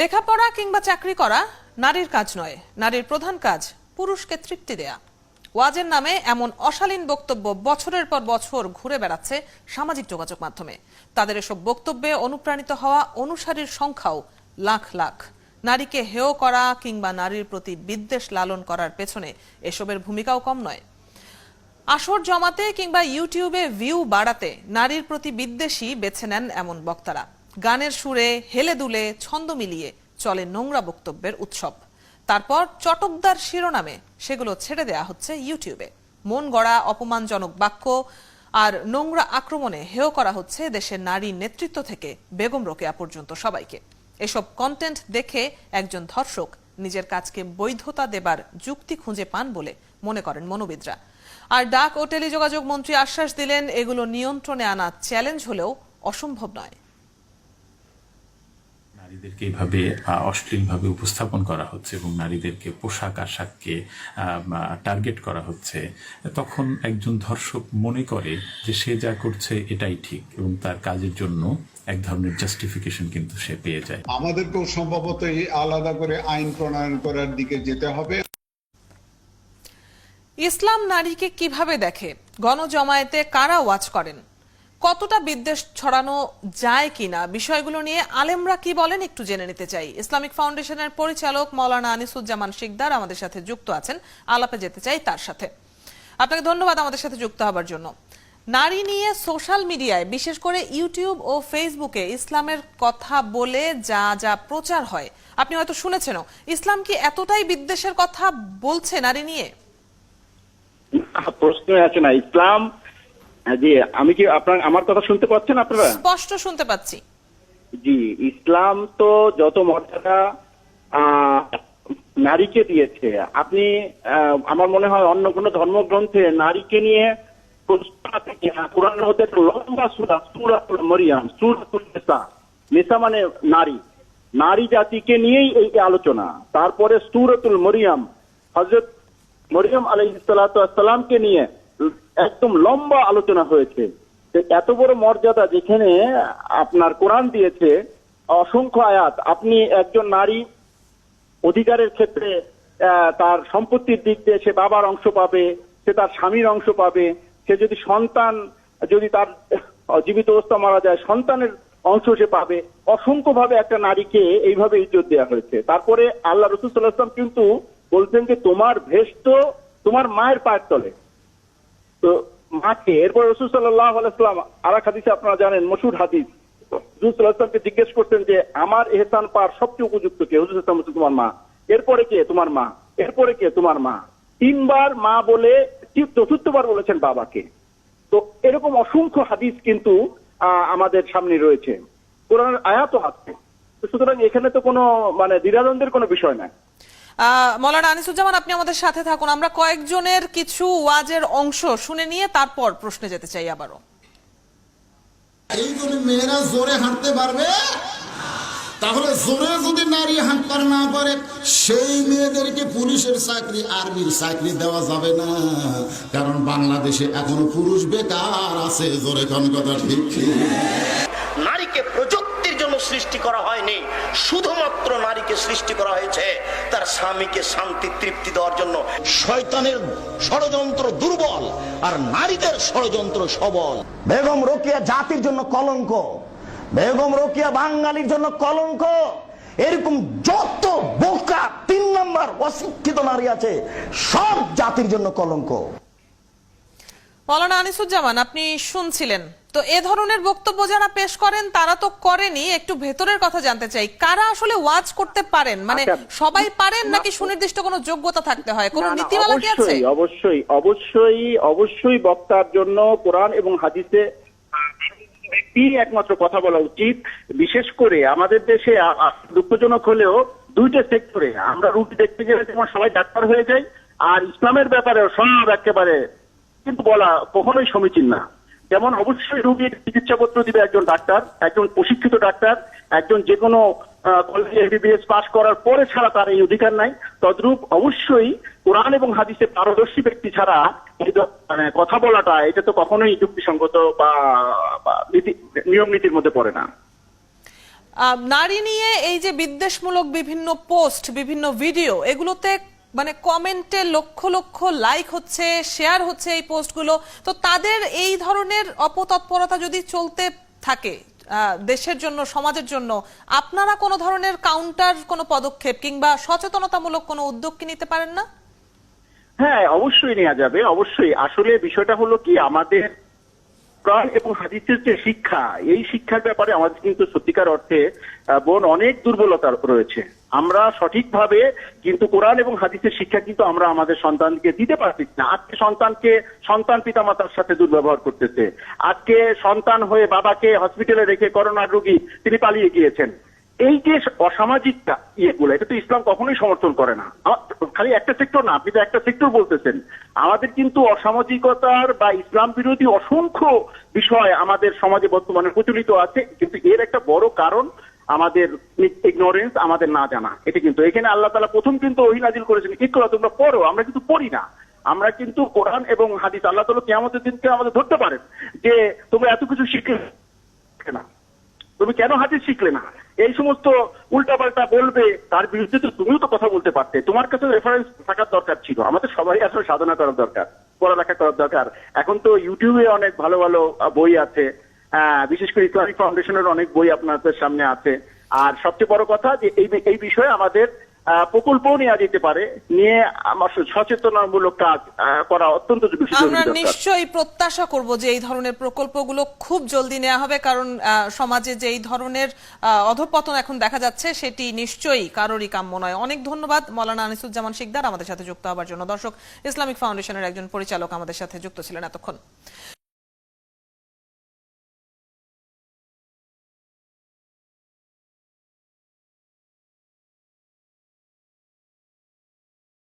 লেখাপড়া কিংবা চাকরি করা নারীর কাজ নয়। নারীর প্রধান কাজ পুরুষকে তৃপ্তি দেয়া। ওয়াজের নামে এমন অশালীন বক্তব্য বছরের পর বছর ঘুরে বেড়াচ্ছে সামাজিক যোগাযোগ মাধ্যমে। তাদের এসব বক্তব্যে অনুপ্রাণিত হওয়া অনুসারীর সংখ্যাও লাখ লাখ। নারীকে হেয় করা কিংবা নারীর প্রতি বিদ্বেষ লালন করার পেছনে এসবের ভূমিকাও কম নয়। আসর জমাতে কিংবা ইউটিউবে ভিউ বাড়াতে নারীর প্রতি বিদ্বেষী বেছে নেন এমন বক্তারা। গানের সুরে হেলে দুলে ছন্দ মিলিয়ে চলে নোংরা বক্তব্যের উৎসব। তারপর চটকদার শিরোনামে সেগুলো ছেড়ে দেয়া হচ্ছে ইউটিউবে। মন গড়া অপমানজনক বাক্য আর নোংরা আক্রমণে হেয় করা হচ্ছে দেশের নারী নেতৃত্ব থেকে বেগম রোকেয়া পর্যন্ত সবাইকে। এসব কন্টেন্ট দেখে একজন ধর্ষক নিজের কাজকে বৈধতা দেবার যুক্তি খুঁজে পান বলে মনে করেন মনোবিদরা। আর ডাক ও টেলিযোগাযোগ মন্ত্রী আশ্বাস দিলেন, এগুলো নিয়ন্ত্রণে আনা চ্যালেঞ্জ হলেও অসম্ভব নয়। নারীদেরকে এইভাবে অশ্লীলভাবে উপস্থাপন করা হচ্ছে এবং নারীদেরকে পোশাক আশাককে টার্গেট করা হচ্ছে তখন একজন ধর্ষক মনে করে যে সে যা করছে এটাই ঠিক এবং তার কাজের জন্য এক ধরনের জাস্টিফিকেশন কিন্তু সে পেয়ে যায়। আমাদেরকেও সম্ভবত এই আলাদা করে আইন প্রণয়ন করার দিকে যেতে হবে। ইসলাম নারীকে কীভাবে দেখে? গণজমায়েতে কারা ওয়াচ করেন? কতটা বিদ্বেষ ছড়ানো যায় কিনা, বিষয়গুলো নিয়ে আলেমরা কি বলেন একটু জেনে নিতে চাই। ইসলামিক ফাউন্ডেশনের পরিচালক মৌলানা আনিসুজ্জামান শিকদার আমাদের সাথে যুক্ত আছেন। আলাপে যেতে চাই তার সাথে। আপনাকে ধন্যবাদ আমাদের সাথে যুক্ত হবার জন্য। নারী নিয়ে সোশ্যাল মিডিয়ায়, বিশেষ করে ইউটিউব ও ফেসবুকে ইসলামের কথা বলে যা যা প্রচার হয়, আপনি হয়তো শুনেছেনও। ইসলাম কি এতটাই বিদ্বেষের কথা বলছে নারী নিয়ে? প্রশ্ন আছে না। ইসলাম জি আমি কি আপনার আমার কথা শুনতে পাচ্ছেন আপনারা? স্পষ্ট শুনতে পাচ্ছি। জি ইসলাম তো যত মর্যাদা নারীকে দিয়েছে আপনি আমার মনে হয় অন্য কোনো ধর্মগ্রন্থে নারীকে নিয়ে থেকে কোরআন হতে লম্বা সুরা সুরাতুল মরিয়াম সুরাতুল নেসা নেসা মানে নারী। নারী জাতিকে নিয়েই এই আলোচনা। তারপরে সুরাতুল মরিয়াম হজরত মরিয়ম আলহিসামকে নিয়ে একদম লম্বা আলোচনা হয়েছে তো এত বড় মর্যাদা যেখানে আপনার কোরআন দিয়েছে, অসংখ্য আয়াত। আপনি একজন নারী অধিকারের ক্ষেত্রে তার সম্পত্তির দিক দিয়ে সে বাবার অংশ পাবে, সে তার স্বামীর অংশ পাবে, সে যদি সন্তান, যদি তার জীবিত অবস্থা মারা যায়, সন্তানের অংশ সে পাবে। অসংখ্য ভাবে একটা নারীকে এইভাবে ইজ্জত দেওয়া হয়েছে। তারপরে আল্লাহ রসুল সাল্লাহাম কিন্তু বলছেন যে তোমার ভেষ তো তোমার মায়ের পায়ের তলে। তো মাকে এরপর রসুল সাল্লাহ আলাইসালাম আর এক হাদিসে আপনারা জানেন মশুর হাদিস। হুজুর সাল্লাহ জিজ্ঞেস করতেন যে আমার এহসান পার সবচেয়ে উপযুক্ত কে? হুজুর সাল্লাম বলছেন, তোমার মা। এরপরে কে? তোমার মা। এরপরে কে? তোমার মা। তিনবার মা বলে চতুর্থবার বলেছেন বাবাকে। তো এরকম অসংখ্য হাদিস কিন্তু আমাদের সামনে রয়েছে। কোরআনের আয়াত আছে। সুতরাং এখানে তো কোনো মানে দ্বিধাদ্বন্দ্বের কোনো বিষয় নাই। মৌলানা আনিসুজ্জামান আপনি আমাদের সাথে থাকুন। আমরা কয়েকজনের কিছু ওয়াজের অংশ শুনে নিয়ে তারপর প্রশ্নে যেতে চাই আবারও। এই মেয়েরা জোরে হাঁটতে পারবে তাহলে জোরে যদি নারী হাঁটতে না পারে সেই মেয়েদেরকে পুলিশের চাকরি আর্মির চাকরি দেওয়া যাবে না। কারণ বাংলাদেশে এখনও পুরুষ বেকার আছে জোরে কোন কথা ঠিক? নারীকে সৃষ্টি করা হয়নি। শুধুমাত্র নারীকে সৃষ্টি করা হয়েছে। তার স্বামীকে শান্তি, তৃপ্তি দেওয়ার জন্য। শয়তানের ষড়যন্ত্র দুর্বল আর নারীদের ষড়যন্ত্র সবল। বেগম রোকিয়া জাতির জন্য কলঙ্ক। বেগম রোকিয়া বাঙালির জন্য কলঙ্ক। এরকম যত বোকা তিন নম্বর অশিক্ষিত নারী আছে, সব জাতির জন্য কলঙ্ক। মৌলানা আনিসুজ্জামান আপনি শুনছিলেন। তো এ ধরনের বক্তব্য যারা পেশ করেন তারা তো করেনি। একটু ভেতরের কথা জানতে চাই। কারা আসলে ওয়াজ করতে পারেন? মানে আচ্ছা, সবাই পারেন নাকি সুনির্দিষ্ট কোনো যোগ্যতা থাকতে হয়? কোনো নীতিমালা কি আছে? অবশ্যই অবশ্যই অবশ্যই বক্তার জন্য কোরআন এবং হাদিসে ব্যক্তি একমাত্র কথা বলা উচিত। বিশেষ করে আমাদের দেশে দুঃখজনক হলেও দুইটা সেক্টরে আমরা রুটি দেখতে গেলে যেমন সবাই ডাক্তার হয়ে যায় আর ইসলামের ব্যাপারে সব একেবারে কিন্তু বলা কখনোই সমীচীন না। যেমন অবশ্যই রুগীর চিকিৎসাপত্র দিবে একজন ডাক্তার, একজন প্রশিক্ষিত ডাক্তার, একজন যে কোনো কলেজে এমবিবিএস পাশ করার পরে ছাড়া তার এই অধিকার নাই। তদ্রূপ অবশ্যই কোরআন এবং হাদিসে পারদর্শী ব্যক্তি ছাড়া মানে কথা বলাটা, এটা তো কখনোই যুক্তিসঙ্গত বা নিয়ম নীতির মধ্যে পড়ে না। নারী নিয়ে এই যে বিদ্বেষমূলক বিভিন্ন পোস্ট বিভিন্ন ভিডিও এগুলোতে মানে কমেন্টে লক্ষ লক্ষ লাইক হচ্ছে, শেয়ার হচ্ছে এই পোস্টগুলো। তো তাদের এই ধরনের অপতৎপরতা যদি চলতে থাকে দেশের জন্য, সমাজের জন্য, আপনারা কোনো ধরনের কাউন্টার কোনো পদক্ষেপ কিংবা সচেতনতামূলক কোনো উদ্যোগ কি নিতে পারেন না? হ্যাঁ অবশ্যই নেওয়া যাবে। অবশ্যই। আসলে বিষয়টা হলো কি, আমাদের কোরআন এবং হাদিসের যে শিক্ষা, এই শিক্ষার ব্যাপারে আমাদের কিন্তু সত্যিকার অর্থে বোন অনেক দুর্বলতা রয়েছে। আমরা সঠিকভাবে কিন্তু কোরআন এবং হাদিসের শিক্ষা কিন্তু আমরা আমাদের সন্তানকে দিতে পারছি না। আজকে সন্তানকে, সন্তান পিতামাতার সাথে দুর্ব্যবহার করতেছে। আজকে সন্তান হয়ে বাবাকে হসপিটালে রেখে করোনার রোগী তিনি পালিয়ে গিয়েছেন। এই যে অসামাজিক ইয়েগুলো, এটা তো ইসলাম কখনোই সমর্থন করে না। খালি একটা সেক্টর না, আপনি তো একটা সেক্টর বলতেছেন। আমাদের কিন্তু অসামাজিকতার বা ইসলাম বিরোধী অসংখ্য বিষয় আমাদের সমাজে বর্তমানে প্রচলিত আছে, কিন্তু এর একটা বড় কারণ আমাদের ইগনোরেন্স আমাদের না জানা। এটা কিন্তু, এখানে আল্লাহ তালা প্রথম কিন্তু ওহিনাজিল করেছেন ইকরা তোমরা পড়ো, আমরা কিন্তু পড়ি না। আমরা কিন্তু কোরআন এবং হাদিস আল্লাহ তালা কেমতের দিনকে আমাদের ধরতে পারেন যে তোমরা এত কিছু শিখলে না। তুমি কেন হাদিস শিখলে না? এই সমস্ত উল্টাপাল্টা বলবে, তার বিরুদ্ধে তো তুমিও তো কথা বলতে পারতে। তোমার কাছে রেফারেন্স থাকার দরকার ছিল। আমাদের সবাই আসলে সাধনা করার দরকার, পড়ালেখা করার দরকার। এখন তো ইউটিউবে অনেক ভালো ভালো বই আছে। হ্যাঁ বিশেষ করে ইসলামিক ফাউন্ডেশনের অনেক বই আপনাদের সামনে আছে। আর সবচেয়ে বড় কথা যে এই এই বিষয়ে আমাদের আহ, প্রকল্পও নেওয়া যেতে পারে। নিয়ে আমার সচেতনামূলক কাজ করা অত্যন্ত আমরা নিশ্চয়ই প্রত্যাশা করব যে এই ধরনের প্রকল্পগুলো খুব জলদি নেওয়া হবে কারণ সমাজে যে এই ধরনের অধঃপতন এখন দেখা যাচ্ছে সেটি নিশ্চয়ই কারোরই কাম্য নয়। অনেক ধন্যবাদ মৌলানা আনিসুজ্জামান শিকদার আমাদের সাথে যুক্ত হওয়ার জন্য। দর্শক ইসলামিক ফাউন্ডেশনের একজন পরিচালক আমাদের সাথে যুক্ত ছিলেন এতক্ষণ।